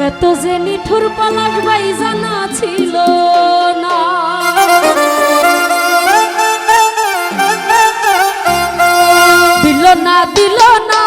এত যে নিঠুর পলাশ ভাই জানা ছিল না। দিল না দিল না